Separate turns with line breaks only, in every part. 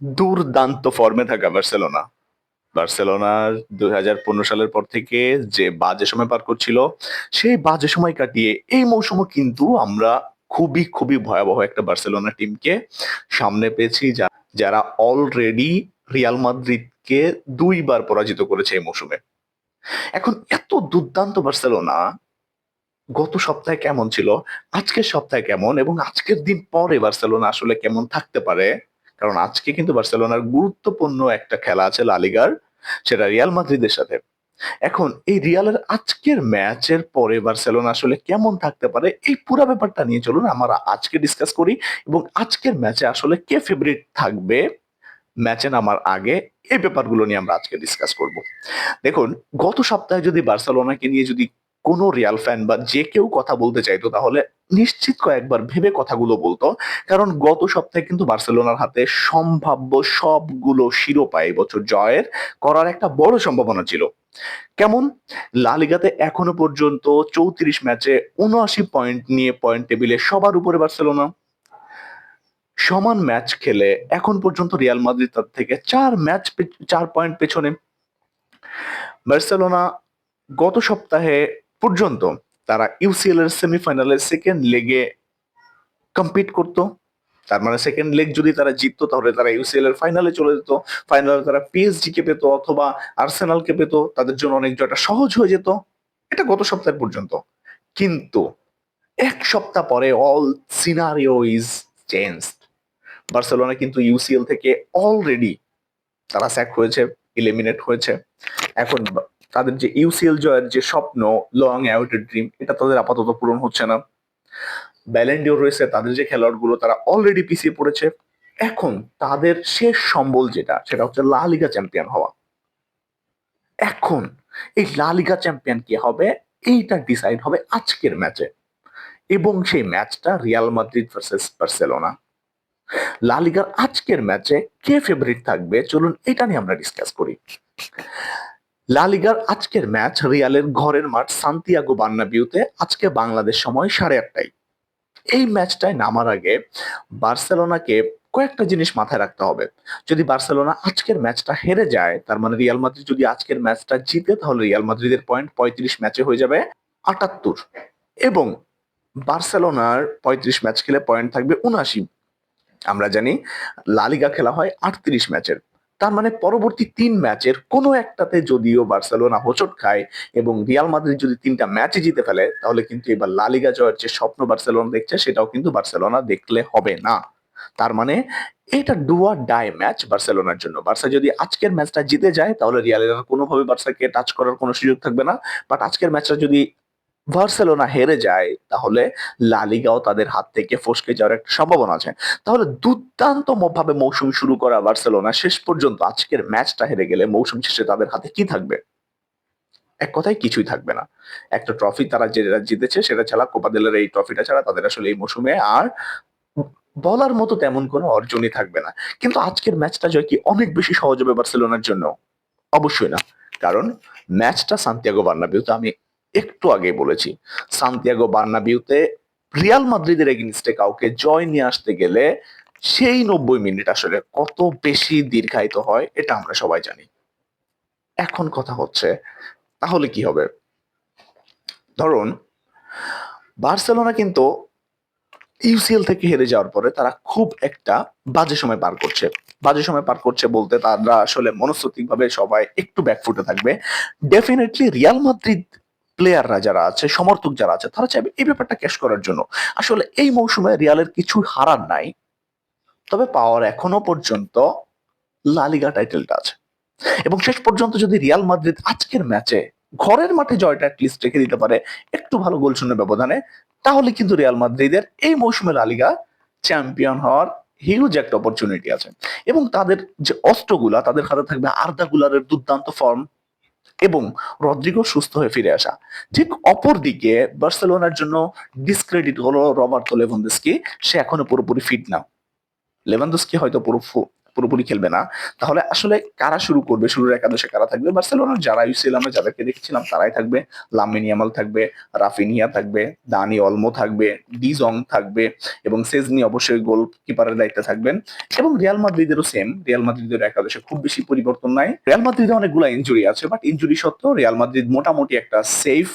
দুর্দান্ত ফর্মে থাকা বার্সেলোনা। বার্সেলোনার দুই হাজার পনেরো সালের পর থেকে যে বাজে সময় পার করছিল, সেই বাজে সময় কাটিয়ে এই মৌসুমে কিন্তু আমরা খুবই খুবই ভয়াবহ একটা বার্সেলোনা টিমকে সামনে পেয়েছি যারা অলরেডি রিয়াল মাদ্রিদকে দুইবার পরাজিত করেছে এই মৌসুমে। এখন এত দুর্দান্ত বার্সেলোনা গত সপ্তাহে কেমন ছিল, আজকের সপ্তাহে কেমন, এবং আজকের দিন পরে বার্সেলোনা আসলে কেমন থাকতে পারে কারণ আজকে কিন্তু বার্সেলোনার গুরুত্বপূর্ণ একটা খেলা আছে লালিগার সেটা রিয়াল মাদ্রিদের সাথে। এখন এই রিয়ালের আজকের ম্যাচের পরে বার্সেলোনা আসলে কেমন থাকতে পারে, এই পুরো ব্যাপারটা নিয়ে চলুন আমরা আজকে ডিসকাস করি এবং আজকের ম্যাচে আসলে কে ফেভারিট থাকবে, ম্যাচে নামার আগে এই ব্যাপারগুলো নিয়ে আমরা আজকে ডিসকাস করব। দেখুন, গত সপ্তাহে যদি বার্সেলোনাকে নিয়ে যদি কোনো রিয়াল ফ্যান বা যে কেউ কথা বলতে চাইতো, তাহলে নিশ্চিত কয়েকবার ভেবে কথাগুলো বলতো। কারণ গত সপ্তাহে কিন্তু বার্সেলোনার হাতে সম্ভাব্য সবগুলো শিরোপা বছর জয়ের করার একটা বড় সম্ভাবনা ছিল। কেমন? লালিগাতে এখনও পর্যন্ত চৌত্রিশ ম্যাচে উনআশি পয়েন্ট নিয়ে পয়েন্ট টেবিলে সবার উপরে বার্সেলোনা। সমান ম্যাচ খেলে এখন পর্যন্ত রিয়াল মাদ্রিদ তার থেকে চার ম্যাচ চার পয়েন্ট পেছনে। বার্সেলোনা গত সপ্তাহে পর্যন্ত তারা ইউসিএল এর সেমিফাইনালে সেকেন্ড লেগে কম্পিট করতো। তার মানে সেকেন্ড লেগ যদি তারা জিততো, তাহলে তারা ইউসিএল এর ফাইনালে চলে যেত। ফাইনালে তারা পিএসজি কে পেতো অথবা আর্সেনাল কে পেতো। তাদের জন্য অনেক জয়টা সহজ হয়ে যেত এটা গত সপ্তাহ পর্যন্ত। কিন্তু এক সপ্তাহ পরে all scenario is changed Barcelona কিন্তু ইউসিএল থেকে অলরেডি তারা স্যাক হয়েছে ইলিমিনেট হয়েছে। এখন তাদের যে ইউসিএল জয়ের যে স্বপ্ন লং অ্যাওয়েটেড ড্রিম এটা তাদের আপাতত পূরণ হচ্ছে না। ব্যালেন্ডিও রয়েছে, তাদের যে খেলোয়াড়গুলো, তারা অলরেডি পিছিয়ে পড়েছে। এখন তাদের শেষ সম্বল যেটা, সেটা হচ্ছে লা লিগা চ্যাম্পিয়ন হওয়া। এখন এই লা লিগা চ্যাম্পিয়ন কে হবে, এইটা ডিসাইড হবে আজকের ম্যাচে এবং সেই ম্যাচটা Real Madrid versus Barcelona La লিগার আজকের ম্যাচে কে ফেভারিট থাকবে? চলুন এটা নিয়ে আমরা ডিসকাস করি। লা লিগার আজকের ম্যাচ রিয়ালের ঘরের মাঠ সান্তিয়াগো বার্নাবিউতে আজকে বাংলাদেশ সময় সাড়ে আটটায়। এই ম্যাচটায় নামার আগে বার্সেলোনাকে কয়েকটা জিনিস মাথায় রাখতে হবে। যদি বার্সেলোনা আজকের ম্যাচটা হেরে যায়, তার মানে রিয়াল মাদ্রিদ যদি আজকের ম্যাচটা জিতে, তাহলে রিয়াল মাদ্রিদের পয়েন্ট পঁয়ত্রিশ ম্যাচে হয়ে যাবে আটাত্তর। এবং বার্সেলোনার পঁয়ত্রিশ ম্যাচ খেলে পয়েন্ট থাকবে উনআশি। আমরা জানি লালিগা খেলা হয় আটত্রিশ ম্যাচের। তার মানে পরবর্তী তিন ম্যাচের কোনো একটাতে যদিও বার্সেলোনা হোঁচট খায় এবং রিয়াল মাদ্রিদ যদি তিনটা ম্যাচে জিতে ফেলে, তাহলে কিন্তু এবার লালিগা জয়ের যে স্বপ্ন বার্সেলোনা দেখছে, সেটাও কিন্তু বার্সেলোনা দেখলে হবে না। তার মানে এটা ডুয়া ডাই ম্যাচ বার্সেলোনার জন্য। বার্সা যদি আজকের ম্যাচটা জিতে যায়, তাহলে রিয়ালের কোনোভাবে বার্সাকে টাচ করার কোনো সুযোগ থাকবে না। বাট আজকের ম্যাচটা যদি বার্সেলোনা হেরে যায়, তাহলে লালিগাও তাদের হাত থেকে ফসকে যাওয়ার একটা সম্ভাবনা আছে। তাহলে দুর্দান্ত ভাবে মৌসুম শুরু করা বার্সেলোনা, শেষ পর্যন্ত আজকের ম্যাচটা হেরে গেলে মৌসুম শেষে তাদের হাতে কি থাকবে? এক কথায় কিছুই থাকবে না। একটা ট্রফি তারা যেটা জিতেছে, সেটা ছাড়া কোপা দেলের এই ট্রফিটা ছাড়া তাদের আসলে এই মৌসুমে আর বলার মতো তেমন কোনো অর্জনই থাকবে না। কিন্তু আজকের ম্যাচটা জয় কি অনেক বেশি সহজ হবে বার্সেলোনার জন্য? অবশ্যই না। কারণ ম্যাচটা সান্তিয়াগো বার্নাবিউতে আমি একটু আগে বলেছি, সান্তিয়াগো বার্নাবিউতে রিয়াল মাদ্রিদের এগেনস্টে কাউকে জয় নিয়ে আসতে গেলে সেই নব্বই মিনিট আসলে কত বেশি দীর্ঘায়িত হয়, এটা আমরা সবাই জানি। এখন কথা হচ্ছে, তাহলে কি হবে? ধরুন, বার্সেলোনা কিন্তু ইউসিএল থেকে হেরে যাওয়ার পরে তারা খুব একটা বাজে সময় পার করছে। বাজে সময় পার করছে বলতে তারা আসলে মনস্তাত্ত্বিক ভাবে সবাই একটু ব্যাকফুটে থাকবে। ডেফিনেটলি রিয়াল মাদ্রিদ প্লেয়াররা যারা আছে, সমর্থক যারা আছে, তারা চাইবে এই ব্যাপারটা ক্যাশ করার জন্য। আসলে এই মৌসুমে রিয়ালের কিছু হারার নাই, তবে পাওয়ার এখনও পর্যন্ত লালিগা টাইটেলটা আছে। এবং শেষ পর্যন্ত যদি রিয়াল মাদ্রিদ আজকের ম্যাচে ঘরের মাঠে জয়টা অ্যাটলিস্ট রেখে দিতে পারে, একটু ভালো গোল শূন্য ব্যবধানে, তাহলে কিন্তু রিয়াল মাদ্রিদের এই মৌসুমে লালিগা চ্যাম্পিয়ন হওয়ার হিউজ একটা অপরচুনিটি আছে। এবং তাদের যে অস্ত্রগুলা, তাদের হাতে থাকবে আর্দা গুলারের দুর্দান্ত ফর্ম এবং রদ্রিগো সুস্থ হয়ে ফিরে আসা। ঠিক অপর দিকে বার্সেলোনার জন্য ডিসক্রেডিট হলো রবার্তো লেভানদস্কি। সে এখনও পুরোপুরি ফিট না। লেভানদস্কি হয়তো পুরো পুরোপুরি খেলবে না। তাহলে আসলে কারা শুরু করবে? শুরুর একাদশে কারা থাকবে? বার্সেলোনার যারা ইউসিএল আমরা যাদেরকে দেখেছিলাম, তারাই থাকবে। লামিনিয়ামাল থাকবে, রাফিনিয়া থাকবে, দানি অলমো থাকবে ডিজং থাকবে এবং সেজনি অবশ্যই গোলকিপারের দায়িত্বে থাকবেন। এবং রিয়াল মাদ্রিদেরও সেম রিয়াল মাদ্রিদের একাদশে খুব বেশি পরিবর্তন নাই। রিয়াল মাদ্রিদে অনেকগুলো ইঞ্জুরি আছে বাট ইঞ্জুরি সত্ত্বেও রিয়াল মাদ্রিদ মোটামুটি একটা সেফ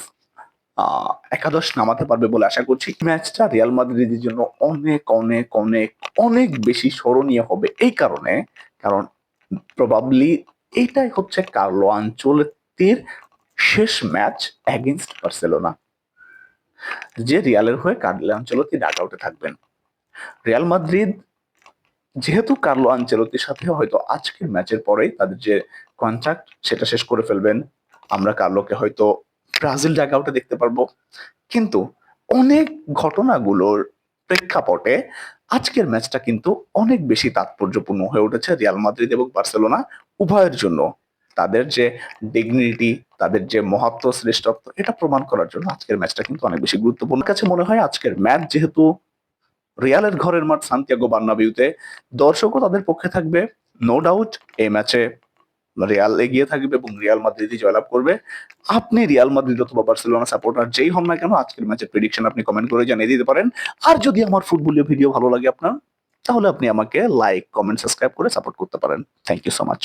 একাদশ নামাতে পারবে বলে আশা করছি। ম্যাচটা রিয়াল মাদ্রিদের জন্য অনেক অনেক অনেক অনেক বেশি স্মরণীয় হবে এই কারণে, কারণ প্রবাবলি এইটাই হচ্ছে কার্লো আঞ্চলতির শেষ ম্যাচ অ্যাগেনস্ট বার্সেলোনা, যে রিয়ালের হয়ে কার্লো আঞ্চলতি ডাক আউটে থাকবেন। রিয়াল মাদ্রিদ যেহেতু কার্লো আঞ্চলতির সাথে হয়তো আজকের ম্যাচের পরেই তাদের যে কন্ট্রাক্ট সেটা শেষ করে ফেলবেন। আমরা কার্লোকে হয়তো ব্রাজিল ডাক দেখতে পারব। কিন্তু অনেক ঘটনাগুলোর প্রেক্ষাপটে আজকের ম্যাচটা কিন্তু অনেক বেশি তাৎপর্যপূর্ণ হয়ে উঠেছে রিয়াল মাদ্রিদ এবং বার্সেলোনা উভয়ের জন্য। তাদের যে ডিগনিটি তাদের যে মহত্ব, শ্রেষ্ঠত্ব, এটা প্রমাণ করার জন্য আজকের ম্যাচটা কিন্তু অনেক বেশি গুরুত্বপূর্ণ। কাছে মনে হয় আজকের ম্যাচ যেহেতু রিয়ালের ঘরের মাঠ সান্তিয়াগো বার্নাবিউতে দর্শকও তাদের পক্ষে থাকবে। নো ডাউট এই ম্যাচে রিয়াল এগিয়ে থাকবে এবং রিয়াল মাদ্রিদই জয়লাভ করবে। আপনি রিয়াল মাদ্রিদ অথবা বার্সেলোনা সাপোর্টার যেই হন না কেন, আজকের ম্যাচের প্রেডিকশন আপনি কমেন্ট করে জানিয়ে দিতে পারেন। আর যদি আমার ফুটবলীয় ভিডিও ভালো লাগে আপনার, তাহলে আপনি আমাকে লাইক কমেন্ট সাবস্ক্রাইব করে সাপোর্ট করতে পারেন। Thank you so much